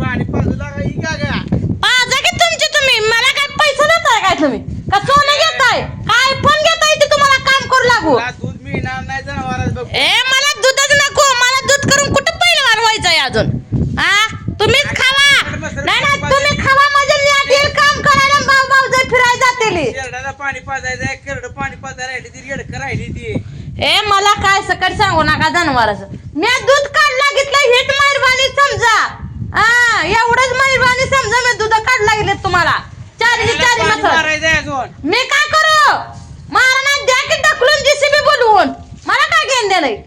पाणी पाजू लागा ही का गा पाजा की तुमचे तुम्ही? मला काय पैसे देताय काय तुम्ही? का सोनं घेताय? काय फोन घेताय ते तुम्हाला काम करू लागू. तुला दूध मिळणार नाही जनावरात बघ. ए मला दूधच नको. मला दूध करून कुठं पहिलवान व्हायचंय अजून? हा तुम्हीच खावा. नाही नाही तुम्ही खावा म्हणजे न्याट येईल काम करायला भाऊ भाऊ जर फिरायला जातेली. शेरडाला पाणी पाजायचं करड पाणी पाजायला राहिली ती रेडक राहिली ती. ए मला काय सकट सांगू नका जनावराचं. मी दूध काढला घेतलं हेच मेहरबानी समजा हा एवढंच मेहरबानी समजा मी दूध काढला गेले तुम्हाला. चारी चारी पाणी मसल मारायचंय अजून. मी काय करू? महाराणा द्या की ढकलून जेसीबी बोलवून. मला काय घेणं देणं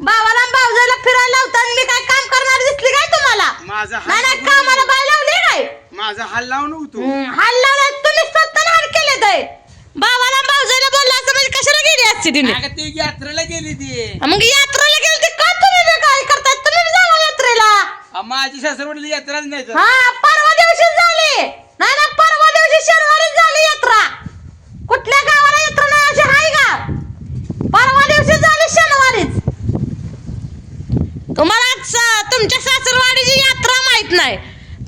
बाबाला आणि भाऊजाला फिरायला लावताना मी काय काम करणार दिसली काय तुम्हाला? माझा नाही नाही हाल कामाला बाय लावली काय? माझा हाल लावून होतो हम्म, हाल लावला तुम्ही स्वतः हाल केले ते बाबाला आणि भाऊजाला बोलला असं म्हणजे कशाला गेली असती तिने अगं ती यात्रेला गेली ती. मग यात्रेला गेली ती का तुम्ही बी काय करताय तुम्ही बी जावा यात्रेला अ, माझी सासरवडीला यात्राच नाही तर. हा परवा दिवशी झाली. नाही ना परवा दिवशी शनिवारी झाली यात्रा. कुठल्या गावाला यात्रा नाही अशी हाय का? परवा दिवशी झाली शनिवारीच. तुम्हाला स- तुमच्या सासरवाडीची यात्रा माहीत नाही.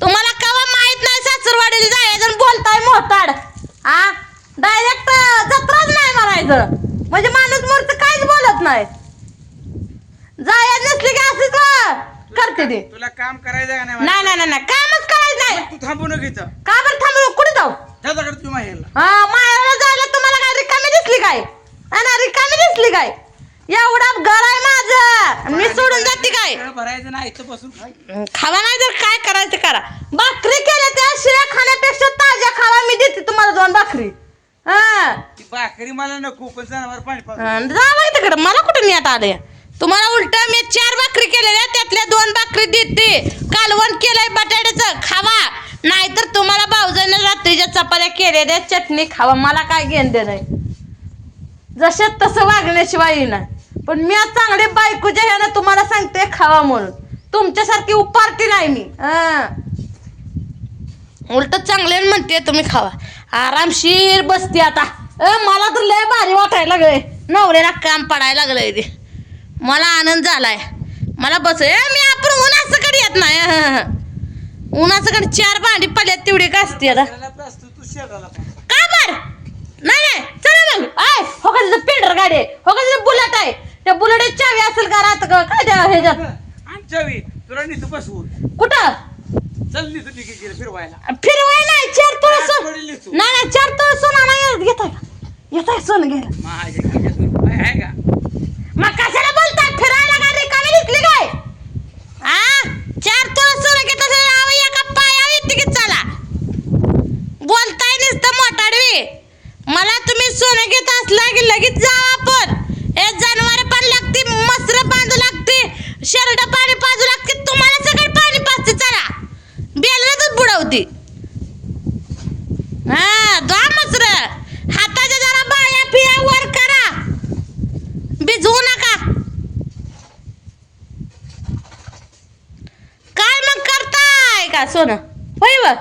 तुम्हाला कवा माहीत नाही सासरवाडीला जायचं आणि बोलताय मोहताड. आ? डायरेक्ट जत्राच नाही म्हणायचं. म्हणजे माणूस मूर्त काहीच बोलत नाही. जायचं करते ते. तुला काम करायचं का नाही नाही नाही नाही नाही, कामच करायचं नाही. तू थांबू नको इथं. का बरं थांबू कुठे जाऊ? त्याच्याकडे तुम्ही माहेरला हा मायाला जायला तुम्हाला काय रिकामी दिसली काय? ना रिकामी दिसली काय? एवढा घर आहे माझं. मी सोडून जाते काय? सगळं भरायचं नाही इथं बसून. खाय. खावा नाही तर काय करायचं करा. भाकरी केल्या त्या शिळ्या खाण्यापेक्षा ताज्या खावा मी देते तुम्हाला दोन भाकरी. हा. ती भाकरी मला नको पण जनावर पाणी अन जावा तिकडे मला कुठे नेट आले? तुम्हाला उलट मी चार भाकरी केलेल्या त्यातल्या दोन भाकरी देते. कालवण केलंय बटाट्याचं खावा. नाहीतर तुम्हाला भाऊजाईनं रात्रीच्या चपात्या केलेल्या चटणी खावा. मला काय घेणं दे नाही तसं वागण्याशिवाय येणार पण मी आज चांगले बायकोच्या ह्यानं तुम्हाला सांगते खावा म्हणून. तुमच्यासारखी उपारती नाही मी. उलट चांगले म्हणते तुम्ही खावा. आरामशीर बसते आता. अ मला तर लय भारी वाटायला लागले नवऱ्याला काम पडायला लागलंय ते. मला आनंद झालाय. मला बस ए मी आपण उन्हाचं कडे येत नाही हं, हं. उन्हाचं कडे चार भांडी पडल्यात तेवढी आता? त्याला असतो तू शेरडाला पाज. का बर? नाही नाही चला मग. आय हो का तिथं पेंटर गाडी आहे. हो का तिथं बुलेट आहे. त्या बुलेट चावी असेल का राहत का? काय त्या ह्याच्यात आमच्या वी तुला नीतू बसवून कुठं? चल नीतू फिरवायला. फिरवाय नाही चार तोळ सोन. नाही चार तोळ सोन नाही घेताय का? येताय सोन घ्यायला माझ्या खिशात रुपये आहे का मग कशाला बोलताय फिरायला काय रिकामी दिसली काय आ चार तोळ सोन घेत असेल आव एका पायावर येते की चला बोलताय नुसतं मोठाडवी मला तुम्ही सोनं घेत असला की लगेच जावा आपण हे जनावर पण लागते मसर बांधू लागते शर्ट पाणी पाजू लागते तुम्हाला सगळं पाणी पाजते चला. बेलनं बुडवते. हा द्वा मसर हाताच्या जरा बाया पिया वर करा. भिजवू नका. काय मग करताय का सोनं? होय व?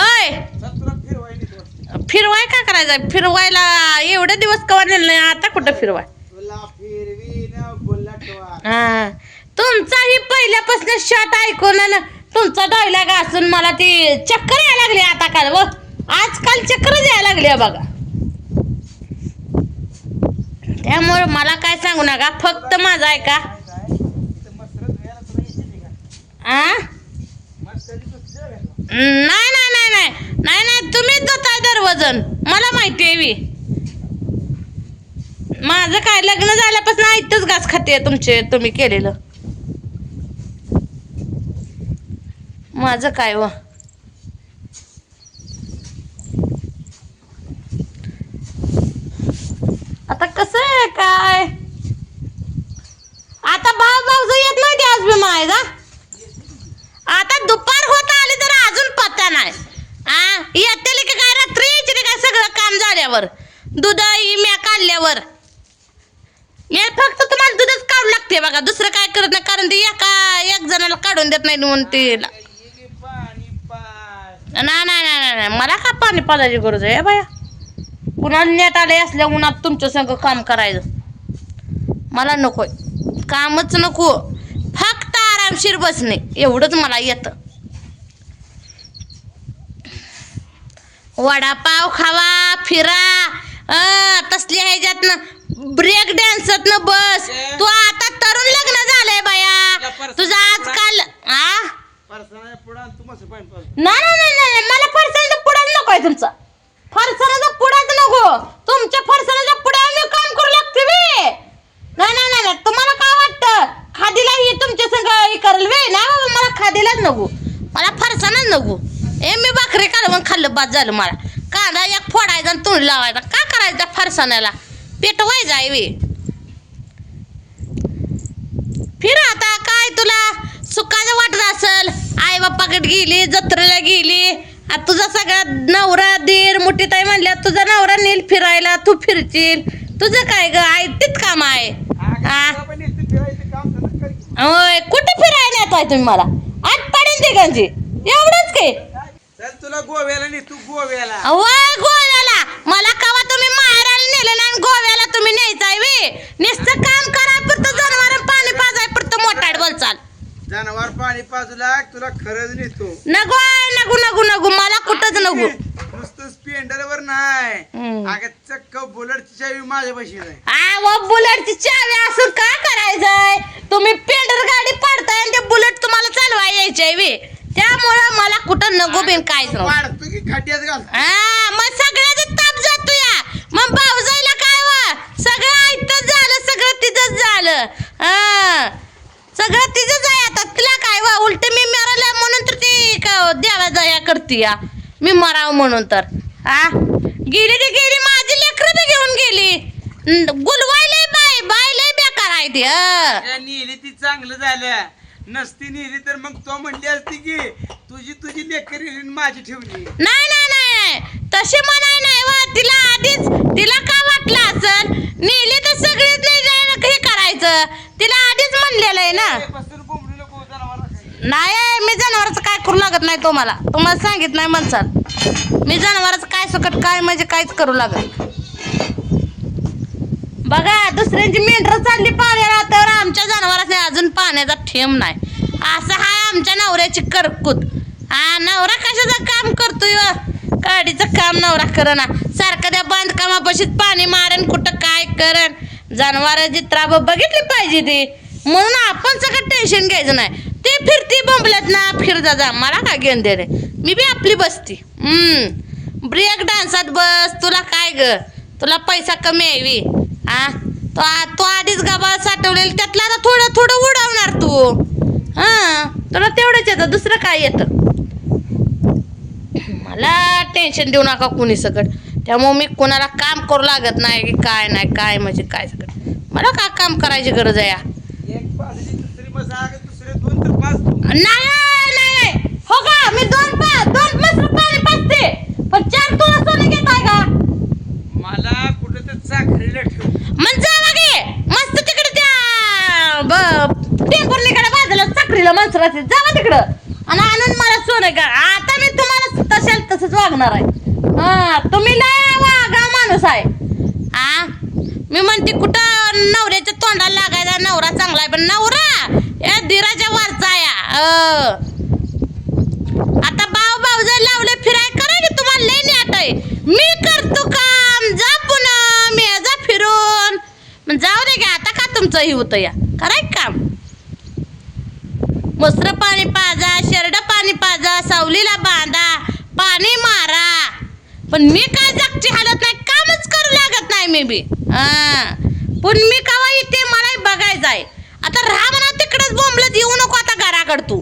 अय फिरवाय का करायचं? फिरवायला एवढे दिवस कवा नेलं नाही आता कुठं फिरवाय तुला फिरवी न बुलटवा हा. तुमचाही पहिल्यापासून शॉट ऐकून ना तुमचा डायलॉग असून मला ती चक्कर यायला लागली आता काल व. आजकाल चक्कर यायला लागली आहे बघा. त्यामुळे मला काय सांगू नका फक्त माझा ऐका. का आ? नाही नाही नाही नाही. नाही नाही तुम्हीच देताय दरवजन. मला माहिती आहे मी माझं काय लग्न झाल्यापासून ऐकतच घास खाते तुमचे तुम्ही केलेलं. माझं काय व? हे फक्त तुम्हाला दूधच काढू लागते बघा. दुसरं काय करत नाही कारण ते एका एक जणाला काढून देत नाही म्हणून तिला ना. ना ना मला का पाणी पाजायची गरज आहे बाया? पुन्हा नेट आले असल्या उन्हात तुमच्या संग काम करायचं. मला नको कामच नको. फक्त आरामशीर बसणे. एवढंच मला येतं. वडापाव खावा फिरा. तसली ह्याच्यातनं ब्रेक डान्सातनं बस. तू आता तरुण लग्न झालंय बाया. तुझं आजकाल आ? नाही, नाही नाही, मला फरसाणाचा पुडाच नको आहे तुमचा. फरसाणाचा पुडाच नको. तुमच्या फरसाणाच्या पुड्या मी काम करू लागते बे. नाही नाही नाही नाही, तुम्हाला काय वाटतं? खादीला ही तुमच्या संग हे करेल वे ना बाबा मला खादीलाच नको. मला फरसाणच नको. ए मी भाकरी कालवून खाल्लं बाद झालं मला. कांदा एक फोडायचा आणि तोंड लावायचा. का करायचं त्या फरसाण्याला? पेटवायचं आहे वे फिर आता काय तुला सुखाचं वाटत असल? आई बाप्पाकडे गेली जत्रेला गेली आता तुझा सगळा नवरा दीर मोठी ताई म्हणल्या तुझा नवरा नेल फिरायला तू फिरशील. तुझं काय ग? आई तीच काम आहे. होय कुठे फिरायला येतोय तुम्ही मला? आठ पाडीन तिघांची एवढंच काय तुला गोव्याला नाही तू गोव्याला. वय गोव्याला मला कवा तुम्ही माहेराला नेलं नाही आणि गोव्याला तुम्ही न्यायचाय वे नुसतं काम कराय पुरतं जनावर पाणी पाजाय पुरतं मोठाड बोलचाल जनावर लाग तुला खरंच नेतो. आहे, नको नको नको मला कुठंच नको. नुसतं स्पेंडर वर नाही. हम्म. अगं चक्क बुलेटची चावी माझ्या पैशी नाही आ व बुलेटची चावी असून काय करायचंय? तुम्ही पेंडर गाडी पाडताय आणि ते बुलेट तुम्हाला चालवाय यायचंय वे त्यामुळं मला कुठं नको बिन काहीच नको. वाढतो की खड्ड्यात घाल. हा मग सगळ्याचा ताप जातो या. मग भाऊजाईला काय वा? सगळं ऐकतच झालं सगळं तिथंच झालं. हा सगळं तिथंच आहे आता तिला काय वा उलट मी मरायला म्हणून तर ती का देवा दया करते या? मी मराव म्हणून तर. हा गेली ती गेली माझी लेकरं बी घेऊन गेली. गुलवायले बाय बाय लय बेकार आहे ती नेली ती चांगलं झालं. नसती नेली तर मग तो म्हणली असती की तुझी तुझी लेकरी माझी ठेवली. नाही नाही नाही. तशी म्हणाय नाही वा तिला आधीच तिला का वाटलं असल नेली तर सगळीच नाही जायला हे करायचं. तिला आधीच म्हणलेलं आहे ना. नाही काय करू लागत नाही तुम्हाला तुम्हाला सांगित नाही म्हणसाल. मी जनावराचं काय सकट काय म्हणजे काहीच करू लागत बघा दुसऱ्यांची मेंढर चालली पाण्याला तर आमच्या जनावरांनी अजून पाण्याचा ठेम नाही. असं हाय आमच्या नवऱ्याची करकूत. हा नवरा कशाचं काम करतोय काडीचं गाडीचं काम नवरा करना. सारखं त्या बांधकामापाशीच पाणी मारण कुठं काय करण जनावर जित्राब बघितली पाहिजे ती. म्हणून आपण सगळं टेन्शन घ्यायचं नाही. ते फिरती बोंबल्यात ना फिर जा जा. मला काय घेऊन दे रे? मी बी आपली बसती. हम्म. ब्रेक डान्सात बस. तुला काय ग? तुला पैसा कमी आहे वी. हा तो आ- तो आधीच गबाळ साठवलेल त्यातला आता थोडं थोडं उडवणार तू. हा? तुला तेवढंच येतं दुसरं काय येतं? मला टेन्शन देऊ नका कुणी सगळं. त्यामुळे मी कोणाला काम करू लागत नाही की काय नाही काय म्हणजे काय सगळं. मला काय काम करायची गरज आहे या एक पाजली दुसरी मग अगं दुसरे दोन तर पाच तू नाही नाही. हो का? मी दोन पा दोन मस्त पाणी पाजते पण चार तुला सोनं घेत आहे का? मला कुठं तर चाकरीला ठेव. मग जावा गे मस्त तिकडे त्या ब टेंभुर्णीकडे बाजूला साखरीला माणसं जावा तिकडं. आणि आणून मला सोनं का? आता मी तुम्हाला तशाल तसंच वागणार आहे. हा तुम्ही लय वागा माणूस आहे. हा मी म्हणते कुठं नवऱ्याच्या तोंडाला लागायचा नवरा चांगला आहे पण नवरा या धीराच्या वरचा या अं. आता बाव बाव जर लावले फिराय करा की तुम्हाला लय न्याट आहे मी करतो काम जा पुन्हा मी जा फिरून मग जाऊ दे की आता का होतं या. करायक काम मस्त्र पाणी पाजा शेरडा पाणी पाजा सावलीला बांधा पाणी मारा. पण मी काय जागची हालत नाही कामच करू लागत नाही मी बी. पण मी कवा इथे मलाही बघायचं आहे आता राहा म्हणा तिकडेच बोंबलत येऊ नको आता घराकड तू.